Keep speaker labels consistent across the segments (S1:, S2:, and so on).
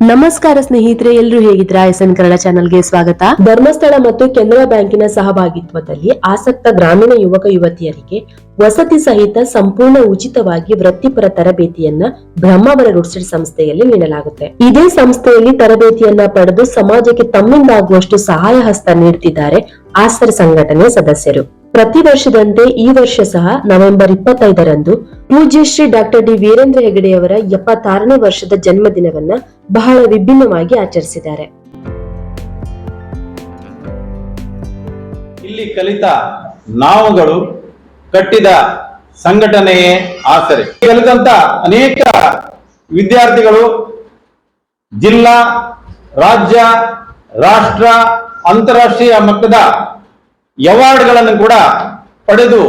S1: ನಮಸ್ಕಾರ ಸ್ನೇಹಿತರೆ ಎಲ್ಲರೂ ಹೇಗಿದ್ರ ಎಸ್ ಎನ್ ಕನ್ನಡ ಚಾನೆಲ್ಗೆ ಸ್ವಾಗತ. ಧರ್ಮಸ್ಥಳ ಮತ್ತು ಕೆನರಾ ಬ್ಯಾಂಕಿನ ಸಹಭಾಗಿತ್ವದಲ್ಲಿ ಆಸಕ್ತ ಗ್ರಾಮೀಣ ಯುವಕ ಯುವತಿಯರಿಗೆ ವಸತಿ ಸಹಿತ ಸಂಪೂರ್ಣ ಉಚಿತವಾಗಿ ವೃತ್ತಿಪರ ತರಬೇತಿಯನ್ನ ಬ್ರಹ್ಮಾವರ ರುಡ್ಸೆಡ್ ಸಂಸ್ಥೆಯಲ್ಲಿ ನೀಡಲಾಗುತ್ತೆ. ಇದೇ ಸಂಸ್ಥೆಯಲ್ಲಿ ತರಬೇತಿಯನ್ನ ಪಡೆದು ಸಮಾಜಕ್ಕೆ ತಮ್ಮಿಂದಾಗುವಷ್ಟು ಸಹಾಯ ಹಸ್ತ ನೀಡುತ್ತಿದ್ದಾರೆ ಆಸರ್ ಸಂಘಟನೆ ಸದಸ್ಯರು. ಪ್ರತಿ ವರ್ಷದಂತೆ ಈ ವರ್ಷ ಸಹ ನವೆಂಬರ್ ಇಪ್ಪತ್ತೈದರಂದು ಪೂಜ್ಯ ಶ್ರೀ ಡಾಕ್ಟರ್ ಡಿ ವೀರೇಂದ್ರ ಹೆಗಡೆಯವರ ಎಪ್ಪತ್ತಾರನೇ ವರ್ಷದ ಜನ್ಮದಿನವನ್ನ ಬಹಳ ವಿಭಿನ್ನವಾಗಿ ಆಚರಿಸಿದ್ದಾರೆ.
S2: ಇಲ್ಲಿ ಕಲಿತ ನಾವುಗಳು ಕಟ್ಟಿದ ಸಂಘಟನೆಯೇ ಆಸರೆ. ಕಲಿತಂತ ಅನೇಕ ವಿದ್ಯಾರ್ಥಿಗಳು ಜಿಲ್ಲಾ, ರಾಜ್ಯ, ರಾಷ್ಟ್ರ, ಅಂತಾರಾಷ್ಟ್ರೀಯ ಮಟ್ಟದ ಅವಾರ್ಡ್ಗಳನ್ನು ಕೂಡ ಪಡೆದು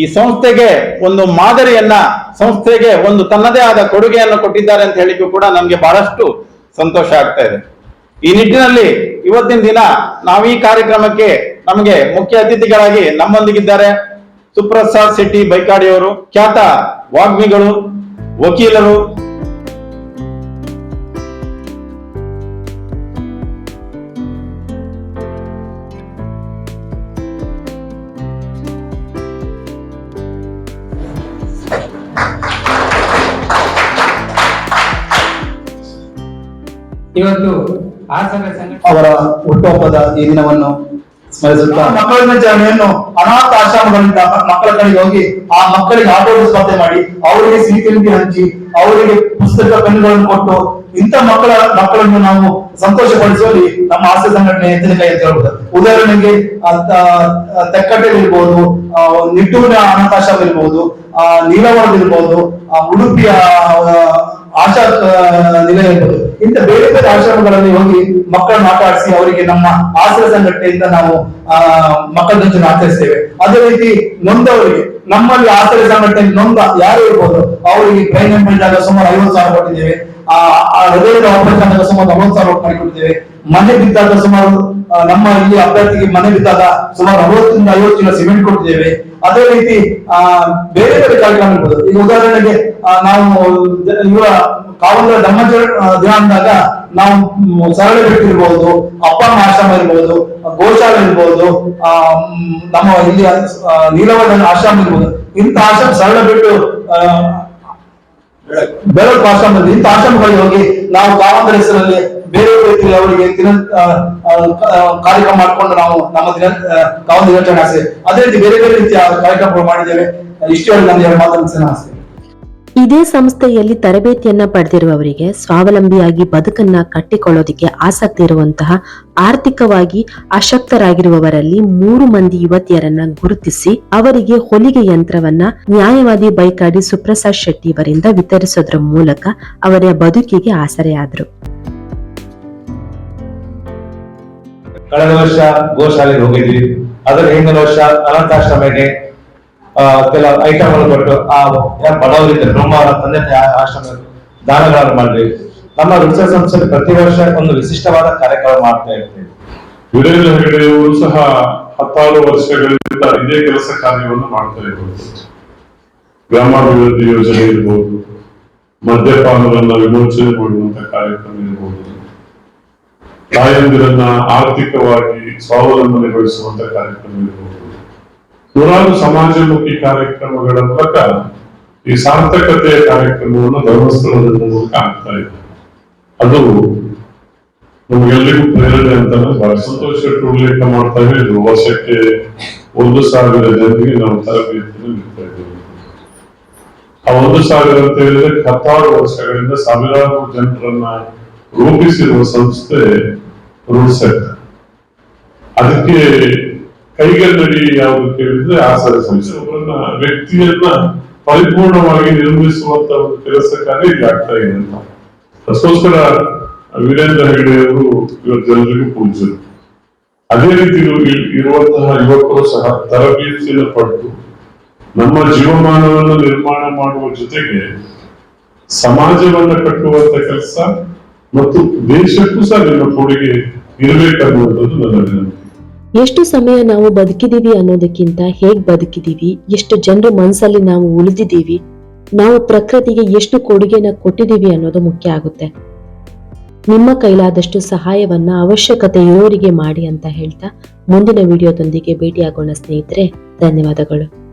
S2: ಈ ಸಂಸ್ಥೆಗೆ ಒಂದು ಮಾದರಿಯನ್ನ, ಸಂಸ್ಥೆಗೆ ಒಂದು ತನ್ನದೇ ಆದ ಕೊಡುಗೆಯನ್ನು ಕೊಟ್ಟಿದ್ದಾರೆ ಅಂತ ಹೇಳಿಕ್ಕೂ ಕೂಡ ನಮಗೆ ಬಹಳಷ್ಟು ಸಂತೋಷ ಆಗ್ತಾ ಇದೆ. ಈ ನಿಟ್ಟಿನಲ್ಲಿ ಇವತ್ತಿನ ದಿನ ನಾವು ಈ ಕಾರ್ಯಕ್ರಮಕ್ಕೆ ನಮಗೆ ಮುಖ್ಯ ಅತಿಥಿಗಳಾಗಿ ನಮ್ಮೊಂದಿಗಿದ್ದಾರೆ. ಸುಪ್ರಸಾದ್ ಶೆಟ್ಟಿ ಬೈಕಾಡಿಯವರು ಖ್ಯಾತ ವಾಗ್ಮಿಗಳು ವಕೀಲರು.
S3: ಇವತ್ತು ಹಾಸನ ಸಂಘ
S4: ಅವರ ಹುಟ್ಟುಹಬ್ಬದ ಈ ದಿನವನ್ನು ಸ್ಮರಿಸುತ್ತಾ? ಮಕ್ಕಳನ್ನ ದಿನಾಚರಣೆಯನ್ನು ಅನಾಥ ಆಶ್ರಮಗಳಿಂದ ಮಕ್ಕಳ ಕಡೆಗೆ ಹೋಗಿ ಆ ಮಕ್ಕಳಿಗೆ ಆಟೋಟ ಸ್ಪರ್ಧೆ ಮಾಡಿ ಅವರಿಗೆ ಸಿಹಿ ತಿಂಡಿ ಹಂಚಿ ಅವರಿಗೆ ಪುಸ್ತಕ ಪೆನ್ಗಳನ್ನು ಕೊಟ್ಟು ಇಂಥ ಮಕ್ಕಳ ಮಕ್ಕಳನ್ನು ನಾವು ಸಂತೋಷಪಡಿಸುವಲ್ಲಿ ನಮ್ಮ ಆಸೆ ಸಂಘಟನೆ ಎತ್ತಿನ ಕೈ ಅಂತ ಹೇಳ್ಬೋದು. ಉದಾಹರಣೆಗೆ ತೆಕ್ಕಟ್ಟೆಲ್ ಇರ್ಬೋದು ನಿಟ್ಟೂರಿನ ಅನಾಥಾಶ್ರಮ ಇರ್ಬೋದು ಆ, ಉಡುಪಿಯ ಆಶಾ ನಿಲಯ ಇರ್ಬೋದು. ಇಂಥ ಬೇರೆ ಬೇರೆ ಆಶ್ರಮಗಳಲ್ಲಿ ಹೋಗಿ ಮಕ್ಕಳ ಆಡಿಸಿ ಅವರಿಗೆ ನಮ್ಮ ಆಶ್ರಯ ಸಂಘಟನೆಯಿಂದ ನಾವು, ಆ ಮಕ್ಕಳ ದಿನವನ್ನು ಆಚರಿಸ್ತೇವೆ. ಅದೇ ರೀತಿ ನೊಂದವರಿಗೆ, ನಮ್ಮಲ್ಲಿ ಆಶ್ರಯ ಸಂಘಟನೆ ನೊಂದ ಯಾರು ಇರ್ಬೋದು, ಅವರಿಗೆ ಟ್ರೈನ್ ಮಾಡಿದಾಗ ಸುಮಾರು ಐವತ್ತು ಸಾವಿರ ಕೊಟ್ಟಿದ್ದೇವೆ. ಆ ಹೃದಯದ ಸುಮಾರು ನಲವತ್ತು ಸಾವಿರ ಮಾಡಿಕೊಡ್ತೇವೆ. ಮನೆ ಬಿದ್ದಾಗ ಸುಮಾರು ನಮ್ಮ ಇಲ್ಲಿ ಅಭ್ಯರ್ಥಿಗೆ ಮನೆ ಬಿದ್ದಾಗ ಸುಮಾರು ಅರವತ್ತರಿಂದ ಐವತ್ತು ಕಿಲೋ ಸಿಮೆಂಟ್ ಕೊಟ್ಟಿದ್ದೇವೆ ಅದೇ ರೀತಿ ಆ ಬೇರೆ ಬೇರೆ ಕಾರ್ಯಕ್ರಮಗಳು ಈಗ ಉದಾಹರಣೆಗೆ ನಾವು ಇವ ಕಾವಲ ಧಮ್ಮಜ ದಿನ ಅಂದಾಗ ನಾವು ಸರಳ ಬೆಟ್ಟು ಇರ್ಬೋದು ಅಪ್ಪ ಆಶ್ರಮ ಇರ್ಬೋದು ಗೋಶಾಲೆ ಇರ್ಬೋದು ಆ ನಮ್ಮ ಇಲ್ಲಿ ಆ, ನೀಲವರ್ಣ ಆಶ್ರಮ ಇರ್ಬೋದು. ಇಂಥ ಆಶ್ರಮ ಸರಳ ಬೆಟ್ಟು ಬೆಳಕು ಆಶ್ರಮದಲ್ಲಿ ಇಂಥ ಆಶ್ರಮಗಳಿಗೆ ಹೋಗಿ ನಾವು ಕಾವಂತರ ಹೆಸರಲ್ಲಿ ಬೇರೆ ರೀತಿಯಲ್ಲಿ ಅವರಿಗೆ ದಿನ ಕಾರ್ಯಕ್ರಮ ಮಾಡಿಕೊಂಡು ನಾವು ನಮ್ಮ ದಿನ ಕಾವಂತ ದಿನಾಚರಣೆ ಆಸೆ ಅದೇ ರೀತಿ ಬೇರೆ ಬೇರೆ ರೀತಿಯ ಕಾರ್ಯಕ್ರಮಗಳು ಮಾಡಿದ್ದೇವೆ. ಇಷ್ಟು ಹೇಳಿ ನಾನು ಎರಡು ಮಾತನ್ನು ಆಸೆ
S1: ಇದೇ ಸಂಸ್ಥೆಯಲ್ಲಿ ತರಬೇತಿಯನ್ನ ಪಡೆದಿರುವವರಿಗೆ ಸ್ವಾವಲಂಬಿಯಾಗಿ ಬದುಕನ್ನ ಕಟ್ಟಿಕೊಳ್ಳೋದಿಕ್ಕೆ ಆಸಕ್ತಿ ಇರುವಂತಹ ಆರ್ಥಿಕವಾಗಿ ಅಶಕ್ತರಾಗಿರುವವರಲ್ಲಿ ಮೂರು ಮಂದಿ ಯುವತಿಯರನ್ನ ಗುರುತಿಸಿ ಅವರಿಗೆ ಹೊಲಿಗೆ ಯಂತ್ರವನ್ನ, ನ್ಯಾಯವಾದಿ ಬೈಕಾಡಿ ಸುಪ್ರಸಾದ್ ಶೆಟ್ಟಿ ಇವರಿಂದ ವಿತರಿಸೋದ್ರ ಮೂಲಕ ಅವರ ಬದುಕಿಗೆ ಆಸರೆಯಾದರು.
S5: ಕಳೆದ ವರ್ಷ ಗೋಶಾಲೆಗೆ ಹೋಗಿದ್ವಿ. ಅದರ ಹಿಂದಿನ ವರ್ಷ ಅನಾಥಾಶ್ರಮಕ್ಕೆ ಕೆಲ ಐಟಮ್ ಕೊಟ್ಟು ಆ ಬಡವರಿದ್ದ ಬ್ರಹ್ಮ ತಂದೆ ಆಶ್ರಮ ದಾನಗಳನ್ನು ಮಾಡಿ ನಮ್ಮ ವೃತ್ತ ಸಂಸ್ಥೆ ಪ್ರತಿ ವರ್ಷ ಒಂದು ವಿಶಿಷ್ಟವಾದ ಕಾರ್ಯಕ್ರಮ ಮಾಡ್ತಾ ಇರ್ತೇವೆ.
S6: ಸಹ ಹತ್ತಾರು ವರ್ಷಗಳಿಂದ ಇದೇ ಕೆಲಸ ಕಾರ್ಯವನ್ನು ಮಾಡ್ತಾ ಇರ್ಬೋದು ಗ್ರಾಮಾಭಿವೃದ್ಧಿ ಯೋಜನೆ ಇರ್ಬೋದು, ಮದ್ಯಪಾನವನ್ನ ವಿಮೋಚನೆ ಮಾಡುವಂತ ಕಾರ್ಯಕ್ರಮ ಇರ್ಬೋದು, ತಾಯಂದಿರನ್ನ ಆರ್ಥಿಕವಾಗಿ ಸ್ವಾವಲಂಬನೆಗೊಳಿಸುವಂತ ಕಾರ್ಯಕ್ರಮ ಇರ್ಬೋದು. ನೂರಾರು ಸಮಾಜಮುಖಿ ಕಾರ್ಯಕ್ರಮಗಳ ಮೂಲಕ ಈ ಸಾರ್ಥಕತೆಯ ಕಾರ್ಯಕ್ರಮವನ್ನು ಧರ್ಮಸ್ಥಳದ ಮೂಲಕ ಆಗ್ತಾ ಇದೆ. ಅದು ನಮಗೆಲ್ಲರಿಗೂ ಪ್ರೇರಣೆ ಅಂತ ಸಂತೋಷ ಉಲ್ಲೇಖ ಮಾಡ್ತಾ ಇದ್ರು ವರ್ಷಕ್ಕೆ ಒಂದು ಸಾವಿರ ಜನರಿಗೆ ನಾವು ತರಬೇತಿಯನ್ನು ನೀಡ್ತಾ ಇದ್ದೇವೆ. ಆ ಒಂದು ಸಾವಿರ ಅಂತ ಹೇಳಿದ್ರೆ ಹತ್ತಾರು ವರ್ಷಗಳಿಂದ ಸಾವಿರಾರು ಜನರನ್ನ ರೂಪಿಸಿರುವ ಸಂಸ್ಥೆ ರೂಡ್ಸೆಟ್ ಅದಕ್ಕೆ ಕೈಗನ್ನಡಿ ಯಾವುದು ಕೇಳಿದ್ರೆ ಆಸರೆ ಸಂಸ್ಥೆ ಒಬ್ಬರನ್ನ ವ್ಯಕ್ತಿಯನ್ನ ಪರಿಪೂರ್ಣವಾಗಿ ನಿರ್ಮಿಸುವಂತ ಒಂದು ಕೆಲಸ ಇಲ್ಲಿ ಆಗ್ತಾ ಇದೆ ಅದಕ್ಕೋಸ್ಕರ ವೀರೇಂದ್ರ ಹೆಗಡೆಯವರು ಇವತ್ತು ಜನರಿಗೂ ಪೂಜ್ಯರು ಅದೇ ರೀತಿ ಇರು- ಇರುವಂತಹ ಯುವಕರು ಸಹ ತರಬೇತಿಯನ್ನು ಪಡೆದು ನಮ್ಮ ಜೀವಮಾನವನ್ನು ನಿರ್ಮಾಣ ಮಾಡುವ ಜೊತೆಗೆ ಸಮಾಜವನ್ನ ಕಟ್ಟುವಂತ ಕೆಲಸ ಮತ್ತು ದೇಶಕ್ಕೂ ಸಹ ನಿಮ್ಮ ಕೊಡುಗೆ ಇರಬೇಕನ್ನುವಂಥದ್ದು ನನ್ನ ವಿನಂತಿ.
S1: ಎಷ್ಟು ಸಮಯ ನಾವು ಬದುಕಿದೀವಿ ಅನ್ನೋದಕ್ಕಿಂತ ಹೇಗ್ ಬದುಕಿದೀವಿ, ಎಷ್ಟು ಜನರ ಮನಸ್ಸಲ್ಲಿ ನಾವು ಉಳಿದಿದ್ದೀವಿ ನಾವು ಪ್ರಕೃತಿಗೆ ಎಷ್ಟು ಕೊಡುಗೆನ ಕೊಟ್ಟಿದೀವಿ ಅನ್ನೋದು ಮುಖ್ಯ ಆಗುತ್ತೆ. ನಿಮ್ಮ ಕೈಲಾದಷ್ಟು ಸಹಾಯವನ್ನ ಅವಶ್ಯಕತೆ ಇರೋರಿಗೆ ಮಾಡಿ ಅಂತ ಹೇಳ್ತಾ ಮುಂದಿನ ವಿಡಿಯೋದೊಂದಿಗೆ ಭೇಟಿಯಾಗೋಣ ಸ್ನೇಹಿತರೆ, ಧನ್ಯವಾದಗಳು.